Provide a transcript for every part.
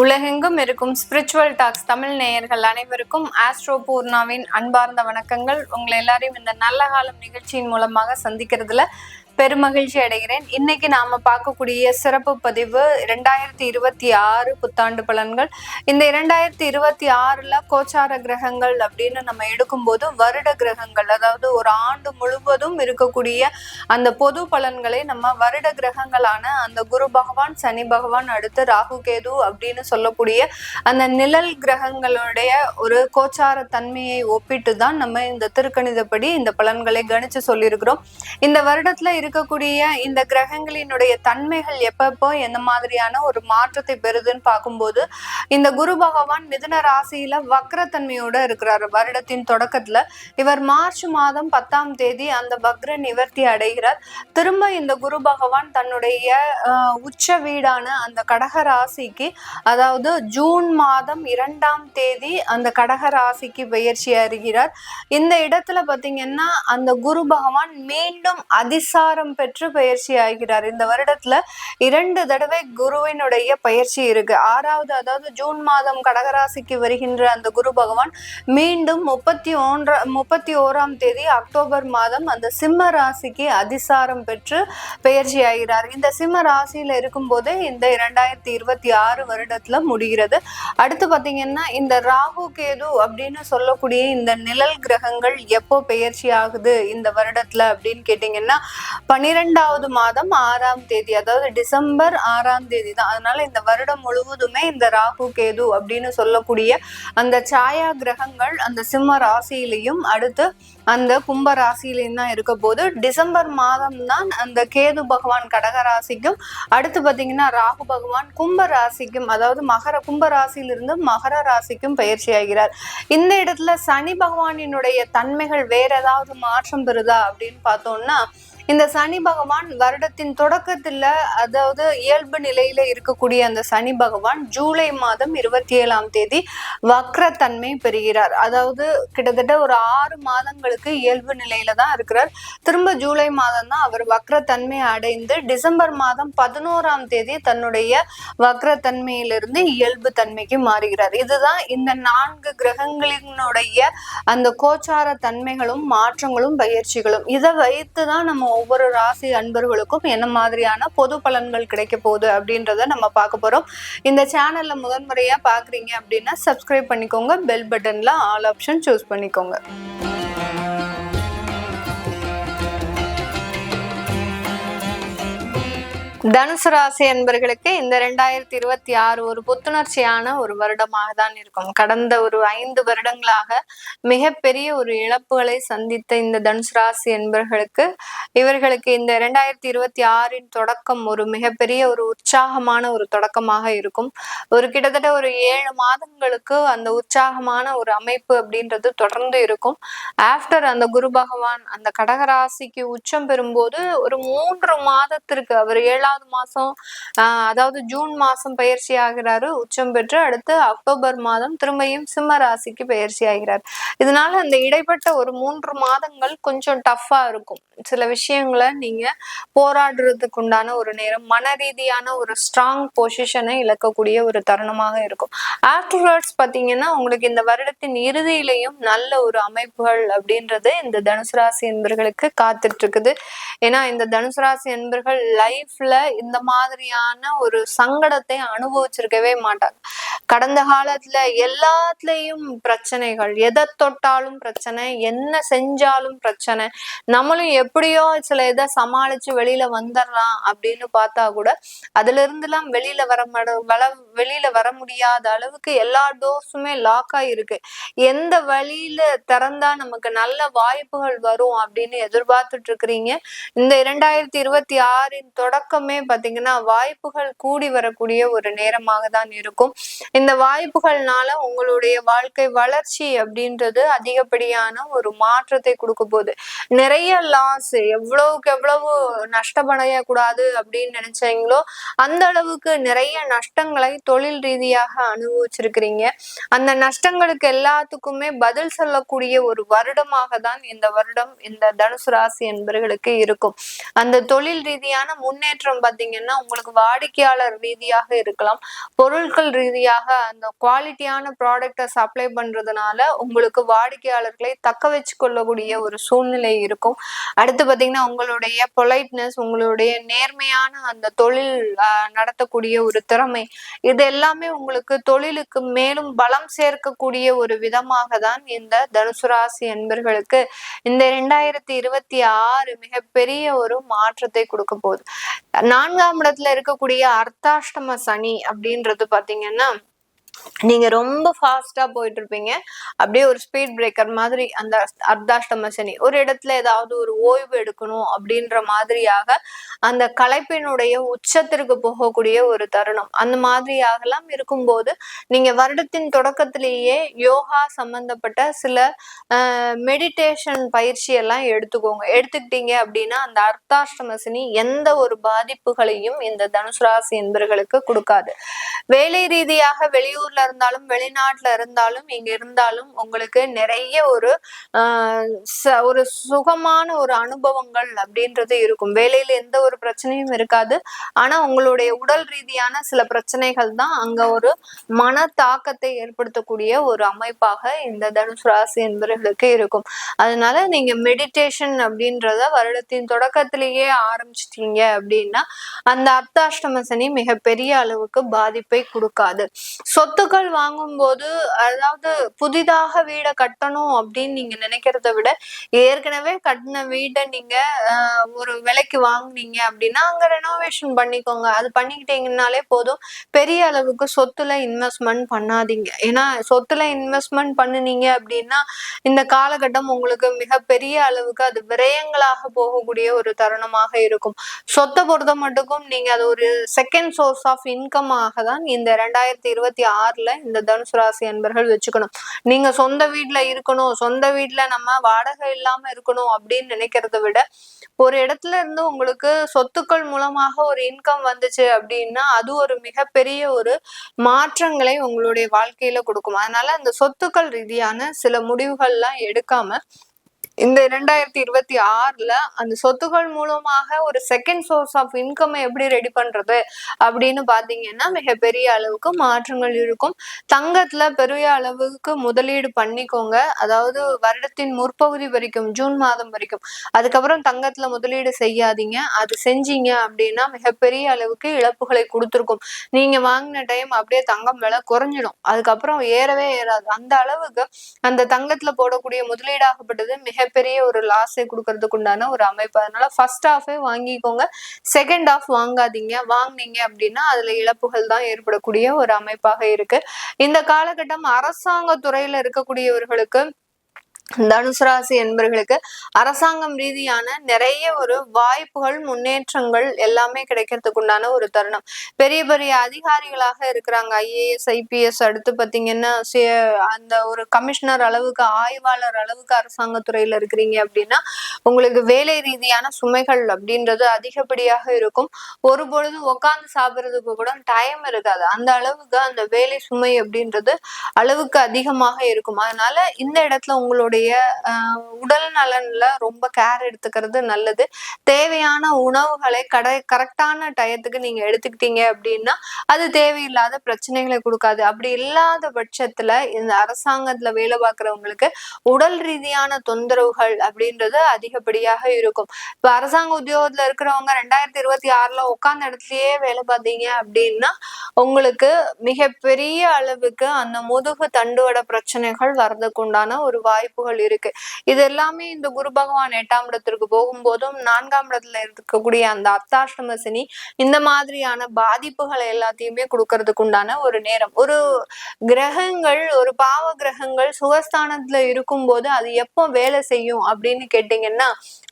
உலகெங்கும் இருக்கும் spiritual tax Tamil நேயர்கள் அனைவருக்கும் ஆஸ்ட்ரோ பூர்ணாவின் அன்பார்ந்த வணக்கங்கள். உங்களை எல்லாரையும் இந்த நல்ல காலம் நிகழ்ச்சியின் மூலமாக சந்திக்கிறதுல பெருமகிழ்ச்சி அடைகிறேன். இன்னைக்கு நாம பார்க்கக்கூடிய சிறப்பு பதிவு இரண்டாயிரத்தி இருபத்தி ஆறு புத்தாண்டு பலன்கள். இந்த இரண்டாயிரத்தி இருபத்தி ஆறுல கோச்சார கிரகங்கள் அப்படின்னு நம்ம எடுக்கும்போது வருட கிரகங்கள் அதாவது ஒரு ஆண்டு முழுவதும் இருக்கக்கூடிய அந்த பொது பலன்களை நம்ம வருட கிரகங்களான அந்த குரு பகவான் சனி பகவான் அடுத்து ராகு கேது அப்படின்னு சொல்லக்கூடிய அந்த நிழல் கிரகங்களுடைய ஒரு கோச்சார தன்மையை ஒப்பிட்டு தான் நம்ம இந்த திருக்கணிதப்படி இந்த பலன்களை கணிச்சு சொல்லியிருக்கிறோம். இந்த வருடத்துல இருக்கக்கூடிய இந்த கிரகங்களினுடைய தன்மைகள் எப்பப்போ எந்த மாதிரியான ஒரு மாற்றத்தை பெறுதுன்னு பார்க்கும்போது இந்த குரு பகவான் மிதுன ராசியில வக்ரத்தன்மையோட இருக்கிறார். வருடத்தின் தொடக்கத்துல இவர் மார்ச் மாதம் பத்தாம் தேதி அந்த வக்ர நிவர்த்தி அடைகிறார். திரும்ப இந்த குரு பகவான் தன்னுடைய உச்ச வீடான அந்த கடக ராசிக்கு அதாவது ஜூன் மாதம் இரண்டாம் தேதி அந்த கடக ராசிக்கு பயிற்சி அறிகிறார் இந்த இடத்துல பாத்தீங்கன்னா அந்த குரு பகவான் மீண்டும் அதிசாரம் பெற்று பயிற்சி ஆகிறார். இந்த வருடத்துல இரண்டு தடவை குருவினுடைய பயிற்சி இருக்கு. ஆறாவது அதாவது ஜூன் மாதம் கடகராசிக்கு வருகின்ற அந்த குரு பகவான் மீண்டும் முப்பத்தி ஒன்ற முப்பத்தி ஓராம் தேதி அக்டோபர் மாதம் அந்த சிம்ம ராசிக்கு அதிசாரம் பெற்று பயிற்சி ஆகிறார். இந்த சிம்ம ராசியில இருக்கும்போதே இந்த இரண்டாயிரத்தி இருபத்தி ஆறு வருடத்துல முடிகிறது. அடுத்து பாத்தீங்கன்னா இந்த ராகு கேது அப்படின்னு சொல்லக்கூடிய இந்த நிழல் கிரகங்கள் எப்போ பெயர்ச்சி ஆகுது இந்த வருடத்துல அப்படின்னு கேட்டீங்கன்னா பன்னிரெண்டாவது மாதம் ஆறாம் தேதி அதாவது டிசம்பர் ஆறாம் தேதி தான். அதனால இந்த வருடம் முழுவதுமே இந்த ராகு கேது அப்படின்னு சொல்லக்கூடிய அந்த சாயா கிரகங்கள் அந்த சிம்ம ராசியிலையும் அடுத்து அந்த கும்ப ராசியிலையும் தான் இருக்க போது டிசம்பர் மாதம் தான் அந்த கேது பகவான் கடக ராசிக்கும் அடுத்து பார்த்தீங்கன்னா ராகு பகவான் கும்ப ராசிக்கும் அதாவது மகர கும்ப ராசியிலிருந்து மகர ராசிக்கும் பயிற்சி ஆகிறார். இந்த இடத்துல சனி பகவானினுடைய தன்மைகள் வேற ஏதாவது மாற்றம் பெறுதா அப்படின்னு பார்த்தோம்னா இந்த சனி பகவான் வருடத்தின் தொடக்கத்துல அதாவது இயல்பு நிலையில இருக்கக்கூடிய அந்த சனி பகவான் ஜூலை மாதம் இருபத்தி ஏழாம் தேதி வக்ரத்தன்மை பெறுகிறார். அதாவது கிட்டத்தட்ட ஒரு ஆறு மாதங்களுக்கு இயல்பு நிலையில தான் இருக்கிறார். திரும்ப ஜூலை மாதம் தான் அவர் வக்ரத்தன்மை அடைந்து டிசம்பர் மாதம் பதினோராம் தேதி தன்னுடைய வக்ரத்தன்மையிலிருந்து இயல்பு தன்மைக்கு மாறுகிறார். இதுதான் இந்த நான்கு கிரகங்களினுடைய அந்த கோச்சார தன்மைகளும் மாற்றங்களும் பயிற்சிகளும். இதை வைத்து தான் நம்ம ஒவ்வொரு ராசி அன்பர்களுக்கும் என்ன மாதிரியான பொது பலன்கள் கிடைக்க போகுது அப்படின்றத நம்ம பார்க்க போறோம். இந்த சேனல்ல முதன்முறையா பாக்குறீங்க அப்படின்னா சப்ஸ்கிரைப் பண்ணிக்கோங்க. பெல் பட்டன்ல ஆல் ஆப்ஷன் சூஸ் பண்ணிக்கோங்க. தனுசு ராசி என்பர்களுக்கு இந்த ரெண்டாயிரத்தி இருபத்தி ஆறு ஒரு புத்துணர்ச்சியான ஒரு வருடமாக தான் இருக்கும். கடந்த ஒரு ஐந்து வருடங்களாக மிகப்பெரிய ஒரு இழப்புகளை சந்தித்த இந்த தனுசு ராசி என்பர்களுக்கு இவர்களுக்கு இந்த ரெண்டாயிரத்தி இருபத்தி ஆறின் தொடக்கம் ஒரு மிகப்பெரிய ஒரு உற்சாகமான ஒரு தொடக்கமாக இருக்கும். ஒரு கிட்டத்தட்ட ஒரு ஏழு மாதங்களுக்கு அந்த உற்சாகமான ஒரு அமைப்பு அப்படின்றது தொடர்ந்து இருக்கும். ஆஃப்டர் அந்த குரு பகவான் அந்த கடகராசிக்கு உச்சம் பெறும்போது ஒரு மூன்று மாதத்திற்கு அவர் ஏழாவது மாசம் அதாவது ஜூன் மாசம் பயிற்சி ஆகிறாரு. உச்சம் பெற்று அடுத்து அக்டோபர் மாதம் திரும்பியும் சிம்ம ராசிக்கு பயிற்சி ஆகிறார். இதனால அந்த இடைப்பட்ட ஒரு மூன்று மாதங்கள் கொஞ்சம் டஃப்பாக இருக்கும். சில விஷயங்களை நீங்க போராடுறதுக்கு உண்டான ஒரு நேரம் மன ரீதியான ஒரு ஸ்ட்ராங் பொசிஷனை இழக்கக்கூடிய ஒரு தருணமாக இருக்கும். ஆஃப்டர்வர்ட்ஸ் பாத்தீங்கன்னா உங்களுக்கு இந்த வருடத்தின் இறுதியிலையும் நல்ல ஒரு அமைப்புகள் அப்படின்றது இந்த தனுசு ராசி என்பர்களுக்கு காத்துட்டு இருக்குது. ஏன்னா இந்த தனுசு ராசி என்பர்கள் லைஃப்ல இந்த மாதிரியான ஒரு சங்கடத்தை அனுபவிச்சிருக்கவே மாட்டாங்க கடந்த காலத்துல எல்லாத்துலயும் பிரச்சனைகள். எதை தொட்டாலும் பிரச்சனை என்ன செஞ்சாலும் பிரச்சனை. நம்மளும் எப்படியோ சில இதை சமாளிச்சு வெளியில வந்துடலாம் அப்படின்னு பார்த்தா கூட அதுல இருந்துலாம் வெளியில வர வள வெளியில வர முடியாத அளவுக்கு எல்லா டோர்ஸுமே லாக் ஆயிருக்கு. எந்த வழியில திறந்தா நமக்கு நல்ல வாய்ப்புகள் வரும் அப்படின்னு எதிர்பார்த்துட்டு இருக்கிறீங்க இந்த இரண்டாயிரத்தி இருபத்தி ஆறின் தொடக்கமே பாத்தீங்கன்னா வாய்ப்புகள் கூடி வரக்கூடிய ஒரு நேரமாக தான் இருக்கும். இந்த வாய்ப்புகள்னால உங்களுடைய வாழ்க்கை வளர்ச்சி அப்படின்றது அதிகப்படியான ஒரு மாற்றத்தை கொடுக்க போகுது. நிறைய லாஸ் எவ்வளவுக்கு எவ்வளவு நஷ்டமடைய கூடாது அப்படின்னு நினைச்சீங்களோ அந்த அளவுக்கு நிறைய நஷ்டங்களை தொழில் ரீதியாக அனுபவிச்சிருக்கிறீங்க. அந்த நஷ்டங்களுக்கு எல்லாத்துக்குமே பதில் சொல்லக்கூடிய ஒரு வருடமாக தான் இந்த வருடம் இந்த தனுசு ராசி என்பவர்களுக்கு இருக்கும். அந்த தொழில் ரீதியான முன்னேற்றம் பார்த்தீங்கன்னா உங்களுக்கு வாடிக்கையாளர் ரீதியாக இருக்கலாம் பொருட்கள் ரீதியாக அந்த குவாலிட்டியான ப்ராடக்டை சப்ளை பண்றதுனால உங்களுக்கு வாடிக்கையாளர்களை தக்க வச்சு கொள்ளக்கூடிய ஒரு சூழ்நிலை இருக்கும். அடுத்து பார்த்தீங்கன்னா உங்களுடைய பொலைட்னஸ் உங்களுடைய நேர்மையான அந்த தொழில் நடத்தக்கூடிய ஒரு திறமை இது எல்லாமே உங்களுக்கு தொழிலுக்கு மேலும் பலம் சேர்க்கக்கூடிய ஒரு விதமாக தான் இந்த தனுசு ராசி என்பர்களுக்கு இந்த ரெண்டாயிரத்தி இருபத்தி ஆறு மிகப்பெரிய ஒரு மாற்றத்தை கொடுக்க போகுது. நான்காம் இடத்துல இருக்கக்கூடிய அர்த்தாஷ்டம சனி அப்படின்றது பாத்தீங்கன்னா நீங்க ரொம்ப ஃபாஸ்டா போயிட்டு இருப்பீங்க அப்படியே ஒரு ஸ்பீட் பிரேக்கர் மாதிரி அந்த அர்த்தாஷ்டம சனி. ஒரு இடத்துல ஏதாவது ஒரு ஓய்வு எடுக்கணும் அப்படின்ற மாதிரியாக அந்த கலைப்பினுடைய உச்சத்திற்கு போகக்கூடிய ஒரு தருணம். அந்த மாதிரியாகலாம் இருக்கும்போது நீங்க வருடத்தின் தொடக்கத்திலேயே யோகா சம்பந்தப்பட்ட சில மெடிடேஷன் பயிற்சி எல்லாம் எடுத்துக்கோங்க. எடுத்துக்கிட்டீங்க அப்படின்னா அந்த அர்த்தாஷ்டம சனி எந்த ஒரு பாதிப்புகளையும் இந்த தனுசு ராசி என்பர்களுக்கு கொடுக்காது. வேலை ரீதியாக வெளியூர் வெளியூர்ல இருந்தாலும் வெளிநாட்டுல இருந்தாலும் இங்க இருந்தாலும் உங்களுக்கு நிறைய ஒரு ஒரு சுகமான ஒரு அனுபவங்கள் அப்படின்றது இருக்கும். வேலையில எந்த ஒரு பிரச்சனையும் இருக்காது. ஆனா உங்களுடைய உடல் ரீதியான சில பிரச்சனைகள் தான் அங்க ஒரு மன தாக்கத்தை ஏற்படுத்தக்கூடிய ஒரு அமைப்பாக இந்த தனுசு ராசி என்பவர்களுக்கு இருக்கும். அதனால நீங்க மெடிடேஷன் அப்படின்றத வருடத்தின் தொடக்கத்திலேயே ஆரம்பிச்சிட்டீங்க அப்படின்னா அந்த அர்த்தாஷ்டம சனி மிகப்பெரிய அளவுக்கு பாதிப்பை கொடுக்காது. சொத்து சொத்துக்கள் வாங்கும்போது அதாவது புதிதாக வீடை கட்டணும் அப்படின்னு நீங்க நினைக்கிறத விட ஏற்கனவே கட்டின வீட்டை நீங்க ஒரு விலைக்கு வாங்குனீங்க அப்படின்னா அங்க ரெனோவேஷன் பண்ணிக்கோங்க. அது பண்ணிக்கிட்டீங்கன்னாலே போதும். பெரிய அளவுக்கு சொத்துல இன்வெஸ்ட்மெண்ட் பண்ணாதீங்க. ஏன்னா சொத்துல இன்வெஸ்ட்மெண்ட் பண்ணுனீங்க அப்படின்னா இந்த காலகட்டம் உங்களுக்கு மிகப்பெரிய அளவுக்கு அது விரயங்களாக போகக்கூடிய ஒரு தருணமாக இருக்கும். சொத்தை பொறுத்த மட்டுக்கும் நீங்க அது ஒரு செகண்ட் சோர்ஸ் ஆஃப் இன்கமாக தான் இந்த ரெண்டாயிரத்தி இருபத்தி ஆறு ஆறுல இந்த தனுசு ராசி அன்பர்கள் வச்சுக்கணும். நீங்க சொந்த வீட்டுல இருக்கணும் சொந்த வீட்டுல நம்ம வாடகை இல்லாம இருக்கணும் அப்படின்னு நினைக்கிறத விட ஒரு இடத்துல இருந்து உங்களுக்கு சொத்துக்கள் மூலமாக ஒரு இன்கம் வந்துச்சு அப்படின்னா அது ஒரு மிகப்பெரிய ஒரு மாற்றங்களை உங்களுடைய வாழ்க்கையில கொடுக்கும். அதனால அந்த சொத்துக்கள் ரீதியான சில முடிவுகள்லாம் எடுக்காம இந்த இரண்டாயிரத்தி இருபத்தி ஆறுல அந்த சொத்துக்கள் மூலமாக ஒரு செகண்ட் சோர்ஸ் ஆஃப் இன்கம் எப்படி ரெடி பண்றது அப்படின்னு பாத்தீங்கன்னா மிகப்பெரிய அளவுக்கு மாற்றங்கள் இருக்கும். தங்கத்துல பெரிய அளவுக்கு முதலீடு பண்ணிக்கோங்க. அதாவது வருடத்தின் முற்பகுதி வரைக்கும் ஜூன் மாதம் வரைக்கும். அதுக்கப்புறம் தங்கத்துல முதலீடு செய்யாதீங்க. அது செஞ்சீங்க அப்படின்னா மிகப்பெரிய அளவுக்கு இழப்புகளை கொடுத்துருக்கும். நீங்க வாங்கின டைம் அப்படியே தங்கம் விலை குறைஞ்சிடும். அதுக்கப்புறம் ஏறவே ஏறாது. அந்த அளவுக்கு அந்த தங்கத்துல போடக்கூடிய முதலீடாகப்பட்டது மிக மிகப்பெரிய ஒரு லாஸே கொடுக்கறதுக்கு உண்டான ஒரு அமைப்பு. அதனால ஃபர்ஸ்ட் ஹாஃபே வாங்கிக்கோங்க. செகண்ட் ஹாஃப் வாங்காதீங்க. வாங்கினீங்க அப்படின்னா அதுல இழப்புகள் தான் ஏற்படக்கூடிய ஒரு அமைப்பாக இருக்கு. இந்த காலகட்டம் அரசாங்க துறையில இருக்கக்கூடியவர்களுக்கு தனுசு ராசி என்பர்களுக்கு அரசாங்கம் ரீதியான நிறைய ஒரு வாய்ப்புகள் முன்னேற்றங்கள் எல்லாமே கிடைக்கிறதுக்கு உண்டான ஒரு தருணம். பெரிய பெரிய அதிகாரிகளாக இருக்கிறாங்க. ஐஏஎஸ் ஐபிஎஸ் அடுத்து பார்த்தீங்கன்னா அந்த ஒரு கமிஷனர் அளவுக்கு ஆய்வாளர் அளவுக்கு அரசாங்கத்துறையில இருக்கிறீங்க அப்படின்னா உங்களுக்கு வேலை ரீதியான சுமைகள் அப்படின்றது அதிகப்படியாக இருக்கும். ஒரு பொழுது உட்காந்து சாப்பிட்றதுக்கு கூட டைம் இருக்காது. அந்த அளவுக்கு அந்த வேலை சுமை அப்படின்றது அளவுக்கு அதிகமாக இருக்கும். அதனால இந்த இடத்துல உங்களுடைய உங்களுடைய உடல் நலன்ல ரொம்ப கேர் எடுத்துக்கிறது நல்லது. தேவையான உணவுகளை கடை கரெக்டான டயத்துக்கு நீங்க எடுத்துக்கிட்டீங்க அப்படின்னா அது தேவையில்லாத பிரச்சனைகளை கொடுக்காது. அப்படி இல்லாத பட்சத்துல இந்த அரசாங்கத்துல வேலை பார்க்குறவங்களுக்கு உடல் ரீதியான தொந்தரவுகள் அப்படின்றது அதிகப்படியாக இருக்கும். இப்ப அரசாங்க உத்தியோகத்துல இருக்கிறவங்க ரெண்டாயிரத்தி இருபத்தி ஆறுல உட்கார்ந்த இடத்துலயே வேலை பார்த்தீங்க அப்படின்னா உங்களுக்கு மிகப்பெரிய அளவுக்கு அந்த முதுகு தண்டுவட பிரச்சனைகள் வர்றதுக்கு உண்டான ஒரு வாய்ப்புகள் வாய்ப்புகள் இருக்கு. இது எல்லாமே இந்த குரு பகவான் எட்டாம் இடத்திற்கு போகும்போதும் நான்காம் இடத்துல இருக்கக்கூடிய அந்த அத்தாஷ்டம சனி இந்த மாதிரியான பாதிப்புகளை எல்லாத்தையுமே கொடுக்கறதுக்கு உண்டான ஒரு நேரம். ஒரு கிரகங்கள் ஒரு பாவ கிரகங்கள் சுகஸ்தானத்துல இருக்கும்போது அது எப்போ வேலை செய்யும் அப்படின்னு கேட்டீங்கன்னா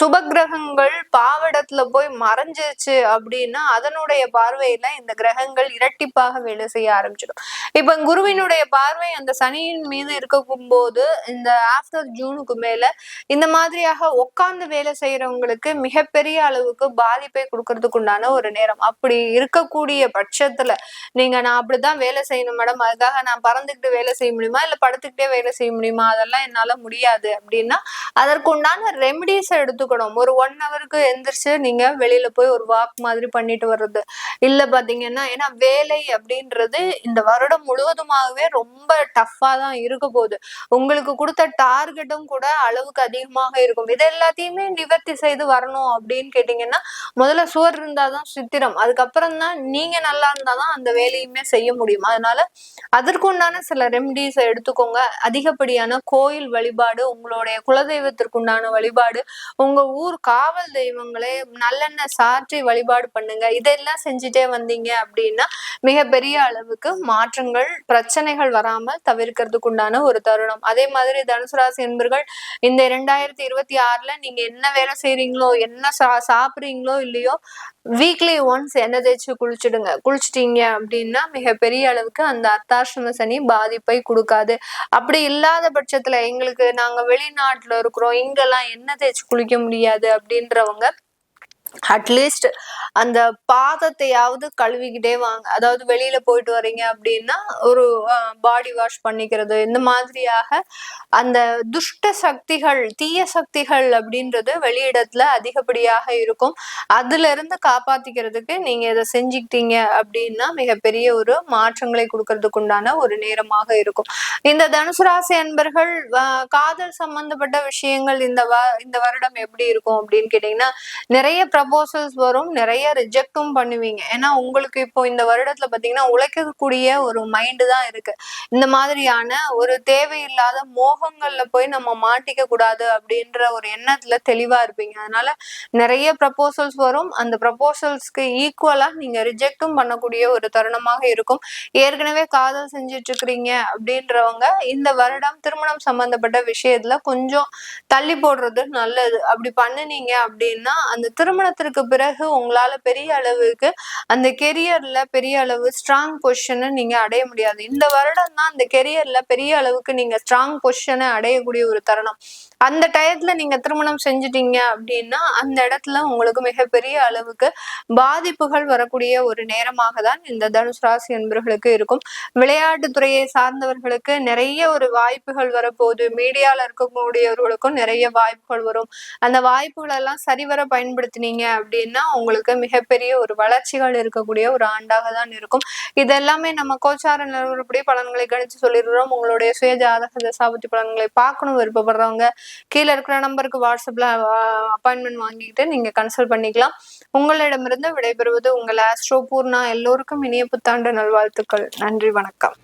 சுபகிரகங்கள் பாவடத்துல போய் மறைஞ்சிருச்சு அப்படின்னா அதனுடைய பார்வையில இந்த கிரகங்கள் இரட்டிப்பாக வேலை செய்ய ஆரம்பிச்சிடும். இப்ப குருவினுடைய பார்வை அந்த சனியின் மீது இருக்கும் போது இந்த ஆஃப்டர் ஜூனுக்கு மேல இந்த மாதிரியாக உட்கார்ந்து வேலை செய்யறவங்களுக்கு மிகப்பெரிய அளவுக்கு பாதிப்பை கொடுக்கறதுக்கு உண்டான ஒரு நேரம். அப்படி இருக்கக்கூடிய பட்சத்துல நீங்க நான் அப்படிதான் வேலை செய்யணும் மேடம். அதுக்காக நான் பறந்துக்கிட்டு வேலை செய்ய முடியுமா? இல்ல படுத்துக்கிட்டே வேலை செய்ய முடியுமா? அதெல்லாம் என்னால முடியாது. அப்படின்னா அதற்குண்டான ரெமடிஸ் எடுத்துக்கணும் ஒரு ஒன் ஹவருக்கு எந்திரிச்சு நீங்க வெளியில போய் ஒரு வாக் மாதிரி பண்ணிட்டு வர்றது. இல்ல பாத்தீங்கன்னா ஏன்னா வேலை அப்படின்றது இந்த வருடம் முழுவதுமாகவே ரொம்ப டஃப்பா தான் இருக்க போகுது. உங்களுக்கு கொடுத்த டார்கெட்டும் கூட அளவுக்கு அதிகமாக இருக்கும். இது எல்லாத்தையுமே நிவர்த்தி செய்து வரணும் அப்படின்னு கேட்டீங்கன்னா முதல்ல சுவர் இருந்தாதான் சித்திரம். அதுக்கப்புறம் தான் நீங்க நல்லா இருந்தாதான் அந்த வேலையுமே செய்ய முடியும். அதனால அதற்குண்டான சில ரெமடிஸ் எடுத்துக்கோங்க. அதிகப்படியான கோயில் வழிபாடு உங்களுடைய குலதெய்வத்திற்குண்டான வழிபாடு உங்க ஊர் காவல் தெய்வங்களே நல்லெண்ணெய் சாற்றி வழிபாடு பண்ணுங்க. இதெல்லாம் செஞ்சுட்டே வந்தீங்க அப்படின்னா மிகப்பெரிய அளவுக்கு மாற்றங்கள் பிரச்சனைகள் வராமல் தவிர்க்கிறதுக்கு உண்டான ஒரு தருணம். அதே மாதிரி தனுசு ராசி என்பர்கள் இந்த இரண்டாயிரத்தி இருபத்தி ஆறுல நீங்க என்ன வேலை செய்றீங்களோ என்ன சா சாப்பிடுறீங்களோ இல்லையோ வீக்லி ஒன்ஸ் எண்ணெய் தேய்ச்சி குளிச்சுடுங்க. குளிச்சிட்டீங்க அப்படின்னா மிகப்பெரிய அளவுக்கு அந்த அர்த்தாசிரம சனி பாதிப்பை கொடுக்காது. அப்படி இல்லாத பட்சத்துல எங்களுக்கு நாங்க வெளிநாட்டுல இருக்கிறோம் இங்கெல்லாம் எண்ணெய் தேய்ச்சி குளிக்க முடியாது அப்படின்றவங்க அட்லீஸ்ட் அந்த பாதத்தையாவது கழுவிக்கிட்டே வாங்க. அதாவது வெளியில போயிட்டு வரீங்க அப்படின்னா ஒரு பாடி வாஷ் பண்ணிக்கிறது இந்த மாதிரியாக அந்த துஷ்ட சக்திகள் தீய சக்திகள் அப்படின்றது வெளியிடத்துல அதிகப்படியாக இருக்கும். அதுல இருந்து காப்பாத்திக்கிறதுக்கு நீங்க இதை செஞ்சுக்கிட்டீங்க அப்படின்னா மிகப்பெரிய ஒரு மாற்றங்களை கொடுக்கறதுக்கு உண்டான ஒரு நேரமாக இருக்கும். இந்த தனுசு ராசி அன்பர்கள் காதல் சம்பந்தப்பட்ட விஷயங்கள் இந்த இந்த வருடம் எப்படி இருக்கும் அப்படின்னு கேட்டீங்கன்னா நிறைய ப்ரப்போசல்ஸ் வரும் நிறைய ரிஜெக்டும் பண்ணுவீங்க. ஏன்னா உங்களுக்கு இப்போ இந்த வருடத்துல பாத்தீங்கன்னா உழைக்கக்கூடிய ஒரு மைண்டு தான் இருக்கு. இந்த மாதிரியான ஒரு தேவையில்லாத மோகங்கள்ல போய் நம்ம மாட்டிக்க கூடாது அப்படின்ற ஒரு எண்ணத்துல தெளிவா இருப்பீங்க. அதனால நிறைய ப்ரப்போசல்ஸ் வரும். அந்த ப்ரப்போசல்ஸ்க்கு ஈக்குவலா நீங்க ரிஜெக்டும் பண்ணக்கூடிய ஒரு தருணமாக இருக்கும். ஏற்கனவே காதல் செஞ்சுட்டு இருக்கிறீங்க அப்படின்றவங்க இந்த வருடம் திருமணம் சம்பந்தப்பட்ட விஷயத்துல கொஞ்சம் தள்ளி போடுறது நல்லது. அப்படி பண்ணுனீங்க அப்படின்னா அந்த திருமண திருமணத்திற்கு பிறகு உங்களால பெரிய அளவுக்கு அந்த கெரியர்ல பெரிய அளவு ஸ்ட்ராங் பொசிஷனை நீங்க அடைய முடியாது. இந்த வருடம் தான் அந்த கெரியர்ல பெரிய அளவுக்கு நீங்க ஸ்ட்ராங் பொசிஷனை அடையக்கூடிய ஒரு தருணம். அந்த டயத்துல நீங்க திருமணம் செஞ்சுட்டீங்க அப்படின்னா அந்த இடத்துல உங்களுக்கு மிகப்பெரிய அளவுக்கு பாதிப்புகள் வரக்கூடிய ஒரு நேரமாக தான் இந்த தனுஷ் ராசி என்பவர்களுக்கு இருக்கும். விளையாட்டுத்துறையை சார்ந்தவர்களுக்கு நிறைய ஒரு வாய்ப்புகள் வரப்போகுது. மீடியால இருக்கக்கூடியவர்களுக்கும் நிறைய வாய்ப்புகள் வரும். அந்த வாய்ப்புகள் எல்லாம் சரிவர பயன்படுத்தினீங்க அப்படின்னா உங்களுக்கு மிகப்பெரிய ஒரு வளர்ச்சிகள் இருக்கக்கூடிய ஒரு ஆண்டாக தான் இருக்கும். இதெல்லாமே நம்ம கோச்சார நிலவரப்படி பலன்களை கணிச்சு சொல்லிடுறோம். உங்களுடைய சுய ஜாதக தசாபத்தி பலன்களை பார்க்கணும் விருப்பப்படுறவங்க கீழே இருக்கிற நம்பருக்கு வாட்ஸ்அப்ல அப்பாயின்மெண்ட் வாங்கிக்கிட்டு நீங்க கன்சல்ட் பண்ணிக்கலாம். உங்களிடமிருந்து விடைபெறுவது உங்கள் ஆஸ்ட்ரோ பூர்ணா. எல்லோருக்கும் இனிய புத்தாண்டு நல்வாழ்த்துக்கள். நன்றி வணக்கம்.